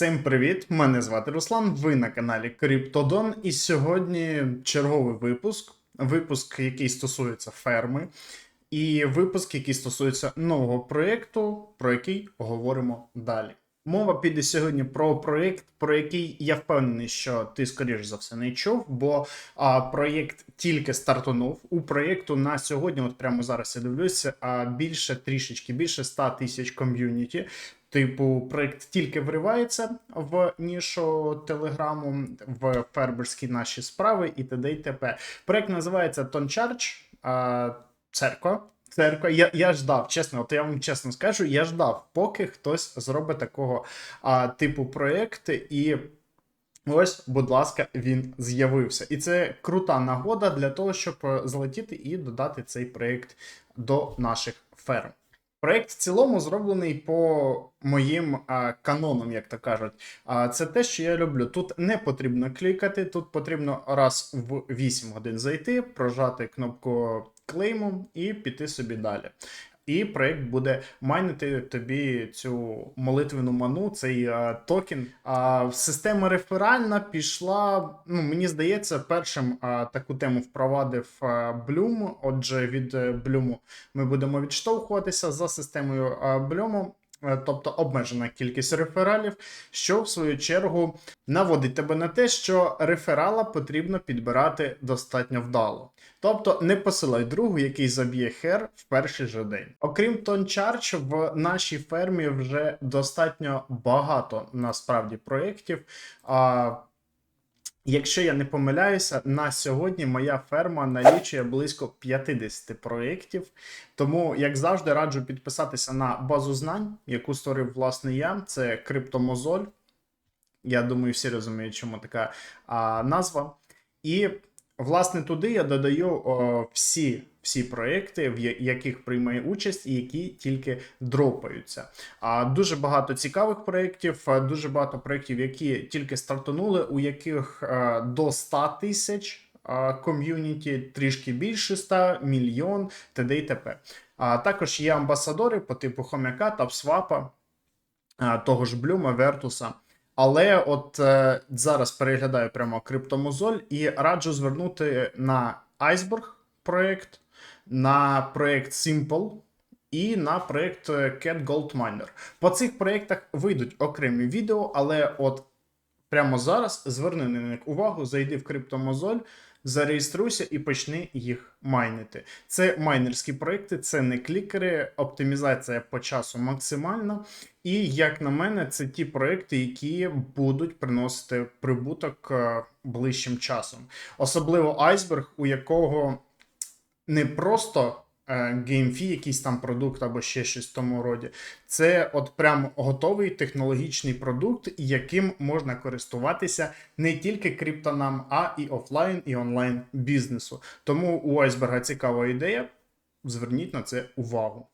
Всім привіт! Мене звати Руслан. Ви на каналі Криптодон. І сьогодні черговий випуск. Випуск, який стосується ферми, і випуск, який стосується нового проєкту, про який говоримо далі. Мова піде сьогодні про проєкт, про який я впевнений, що ти скоріш за все не чув, бо а, проєкт тільки стартанув. У проєкту на сьогодні, от прямо зараз я дивлюся, а, більше трішечки більше 100 тисяч ком'юніті. Типу, проєкт тільки вривається в нішу телеграму, в фермерські наші справи і т.д. і т.п. Проєкт називається TonCharge, а, церква. Я, я ждав, чесно, от я вам чесно скажу, я ждав, поки хтось зробить такого а, типу проєкти, і ось, будь ласка, він з'явився. І це крута нагода для того, щоб е, залетіти і додати цей проєкт до наших ферм. Проєкт в цілому зроблений по моїм а, канонам, як то кажуть. А, це те, що я люблю. Тут не потрібно клікати, тут потрібно раз в 8 годин зайти, прожати кнопку клейму і піти собі далі. І проект буде майнити тобі цю молитвену ману, цей а, токен. А система реферальна пішла. Ну мені здається, першим а, таку тему впровадив а, Bloom. Отже, від е, Bloom ми будемо відштовхуватися за системою е, Тобто обмежена кількість рефералів, що в свою чергу наводить тебе на те, що реферала потрібно підбирати достатньо вдало. Тобто не посилай другу, який заб'є хер в перший же день. Окрім тончарч, в нашій фермі вже достатньо багато насправді проєктів. А, Якщо я не помиляюся, на сьогодні моя ферма налічує близько 50 проєктів. Тому, як завжди, раджу підписатися на базу знань, яку створив власне я. Це Криптомозоль. Я думаю, всі розуміють, чому така а, назва. І власне туди я додаю о, всі, всі проекти, в яких приймає участь, і які тільки дропаються. А дуже багато цікавих проєктів, дуже багато проєктів, які тільки стартанули, у яких а, до 100 тисяч ком'юніті, трішки більше 100, мільйон, т.д. і т.п. А також є амбасадори по типу Хомяка та Свапа, того ж Блюма, Вертуса. Але от е, зараз переглядаю прямо криптомозоль і раджу звернути на Iceberg проект, на проєкт Simple і на проєкт е, Cat Gold Miner. По цих проєктах вийдуть окремі відео, але от прямо зараз зверни на них увагу, зайди в криптомозоль, зареєструйся і почни їх майнити. Це майнерські проекти, це не клікери, оптимізація по часу максимальна. І як на мене, це ті проекти, які будуть приносити прибуток е, ближчим часом. Особливо айсберг, у якого не просто геймфі, якийсь там продукт або ще щось в тому роді. Це от прям готовий технологічний продукт, яким можна користуватися не тільки криптонам, а і офлайн, і онлайн бізнесу. Тому у айсберга цікава ідея. Зверніть на це увагу.